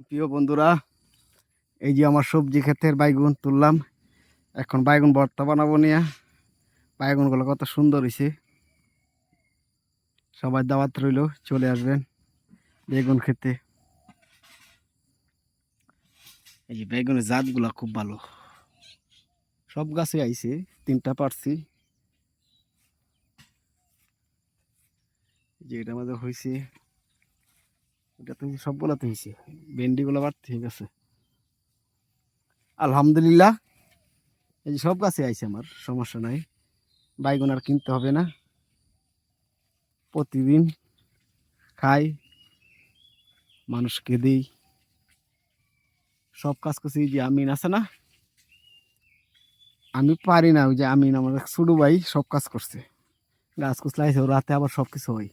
প্রিয় বন্ধুরা, এই যে আমার সবজি ক্ষেতের বাইগুন তুললাম। এখন বাইগুন ভর্তা বানাবো নিয়ে। বাইগুনগুলো কত সুন্দর হয়েছে সবাই দাওয়াত রইল, চলে আসবেন বেগুন খেতে এই যে বেগুনের জাতগুলা খুব ভালো। সব গাছে আইছে, তিনটা পারছি। যে এটা আমাদের হয়েছে এটা তো সবগুলোতে হয়েছে ভেন্ডিগুলো আবার ঠিক আছে। আলহামদুলিল্লাহ, এই যে সব গাছে আইছে আমার, সমস্যা নাই। বাইগুন আর কিনতে হবে না। প্রতিদিন খাই, মানুষকে দিই। সব কাজ করছি যে আমিন আছে না? আমি পারি না, ওই যে আমিন, আমার ছোট ভাই সব কাজ করছে। গাছ কুচলাইছে রাতে আবার সব কিছু হয়।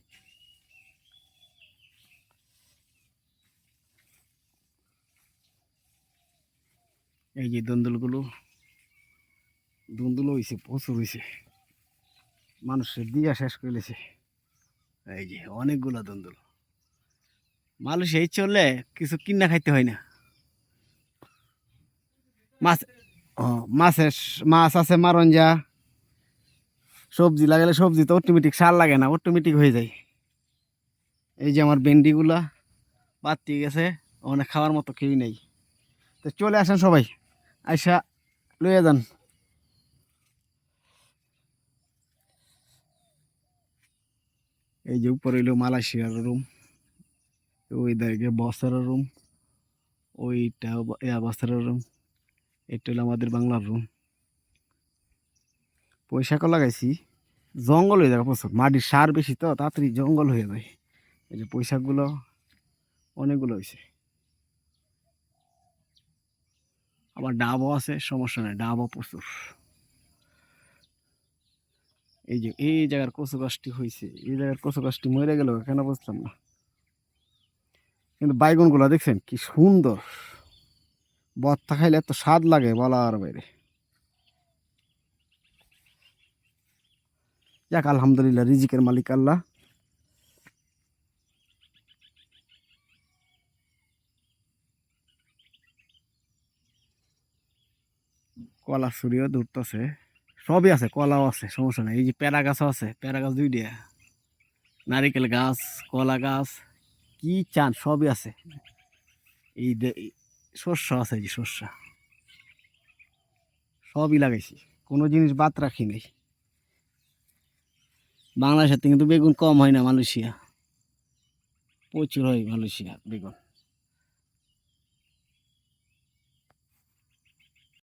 এই যে দন্দুলগুলো দন্দুল হয়েছে প্রচুর হয়েছে মানুষের দিয়া শেষ করেছে এই যে অনেকগুলো দন্দুল। মানুষ এই চললে কিছু কিনা খাইতে হয় না। মাছ মাছের মাছ আছে মারঞ্জা। সবজি লাগালে সবজি তো অটোমেটিক সার লাগে না অটোমেটিক হয়ে যায়। এই যে আমার ভেন্ডিগুলা, বাড়তে গেছে অনেক খাওয়ার মতো কেউই নেই। তো চলে আসেন সবাই। আইসা লইয়া যান। এই যে উপরে হইল মালয়েশিয়ার রুম ওই দিকে বসার রুম ওইটা বসার রুম এটা হলো আমাদের বাংলার রুম পয়সা পয়সাকও লাগাইছি? জঙ্গল হয়ে যাবে প্রচুর মাটির সার বেশি তো, তাড়াতাড়ি জঙ্গল হয়ে যায়। এই যে পয়সাগুলো, অনেকগুলো হয়েছে আবার ডাবও আছে, সমস্যা নেই, ডাবও প্রচুর। এই যে, এই জায়গার কচু গাছটি হয়েছে এই জায়গার কচু গাছটি মরে গেল কেন বুঝলাম না। কিন্তু বাইগুনগুলো দেখছেন কি সুন্দর। বত্তা খাইলে এত স্বাদ লাগে বলার বাইরে। যাক, আলহামদুলিল্লাহ, রিজিকের মালিক আল্লাহ। কলা সুরিও ধরতেছে। সবই আছে, কলাও আছে, সমস্যা নেই। এই যে প্যারা গাছও আছে প্যারা গাছ দুই দিয়া। নারিকেল গাছ, কলা গাছ, কি চান সবই আছে। এই এই শস্য আছে এই যে শস্য সবই লাগাইছি, কোনো জিনিস বাদ রাখি নাই। বাংলাদেশের থেকে কিন্তু বেগুন কম হয় না মালয়েশিয়া। প্রচুর হয় মালয়েশিয়া বেগুন।